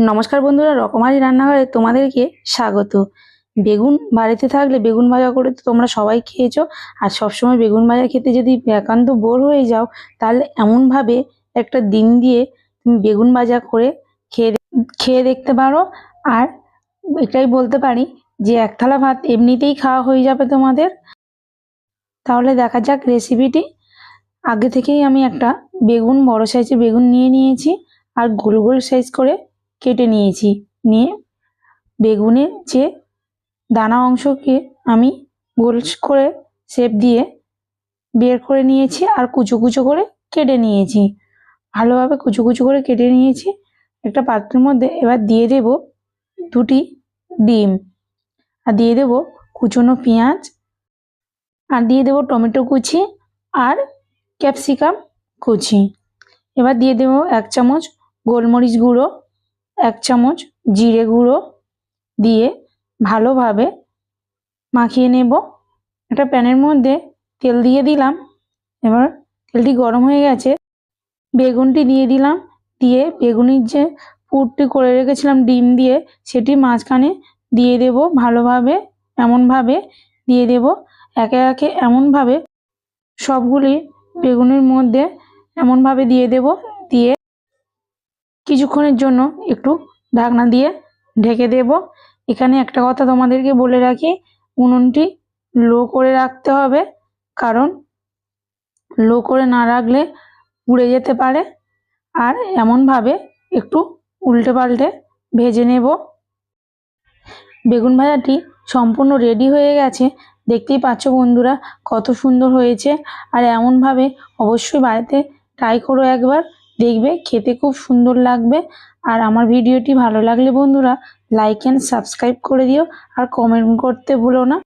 নমস্কার বন্ধুরা, রকমারি রান্নাঘরে তোমাদেরকে স্বাগত। বেগুন বাড়িতে থাকলে বেগুন ভাজা করে তো তোমরা সবাই খেয়েছো, আর সবসময় বেগুন ভাজা খেতে যদি একান্ত বোর হয়ে যাও, তাহলে এমনভাবে একটা ডিম দিয়ে তুমি বেগুন ভাজা করে খেয়ে খেয়ে দেখতে পারো। আর এটাই বলতে পারি যে, এক থালা ভাত এমনিতেই খাওয়া হয়ে যাবে তোমাদের। তাহলে দেখা যাক রেসিপিটি আগে থেকেই আমি একটা বেগুন, বড় সাইজের বেগুন নিয়ে নিয়েছি, আর গোল গোল সাইজ করে কেটে নিয়েছি। নিয়ে বেগুনের যে দানা অংশকে আমি গোল করে শেপ দিয়ে বের করে নিয়েছি আর কুচো কুচো করে কেটে নিয়েছি। ভালোভাবে কুচো কুচো করে কেটে নিয়েছি। একটা পাত্রের মধ্যে এবার দিয়ে দেব দুটি ডিম। আর দিয়ে দেব কুচনো পেঁয়াজ। আর দিয়ে দেব টমেটো কুচি আর ক্যাপসিকাম কুচি। এবার দিয়ে দেব এক চামচ গোলমরিচ গুঁড়ো। এক চামচ জিরে গুঁড়ো দিয়ে ভালোভাবে মাখিয়ে নেব। একটা প্যানের মধ্যে তেল দিয়ে দিলাম। এবার তেলটি গরম হয়ে গেছে। বেগুনটি দিয়ে দিলাম। দিয়ে বেগুনির যে পুরটি করে রেখেছিলাম ডিম দিয়ে, সেটি মাঝখানে দিয়ে দেব ভালোভাবে, এমনভাবে দিয়ে দেব। একে একে এমনভাবে সবগুলি বেগুনের মধ্যে এমনভাবে দিয়ে দেব। দিয়ে কিছুক্ষণের জন্য একটু ঢাকনা দিয়ে ঢেকে দেব। এখানে একটা কথা তোমাদেরকে বলে রাখি, উনুনটি লো করে রাখতে হবে, কারণ লো করে না রাখলে পুড়ে যেতে পারে। আর এমনভাবে একটু উল্টে পাল্টে ভেজে নেব। বেগুন ভাজাটি সম্পূর্ণ রেডি হয়ে গেছে। দেখতেই পাচ্ছ বন্ধুরা, কত সুন্দর হয়েছে। আর এমনভাবে অবশ্যই বাড়িতে ট্রাই করো একবার। দেখবে, খেতে খুব সুন্দর লাগবে। আর আমার ভিডিওটি ভালো লাগলে বন্ধুরা লাইক অ্যান্ড সাবস্ক্রাইব করে দিও। আর কমেন্ট করতে ভুলো না।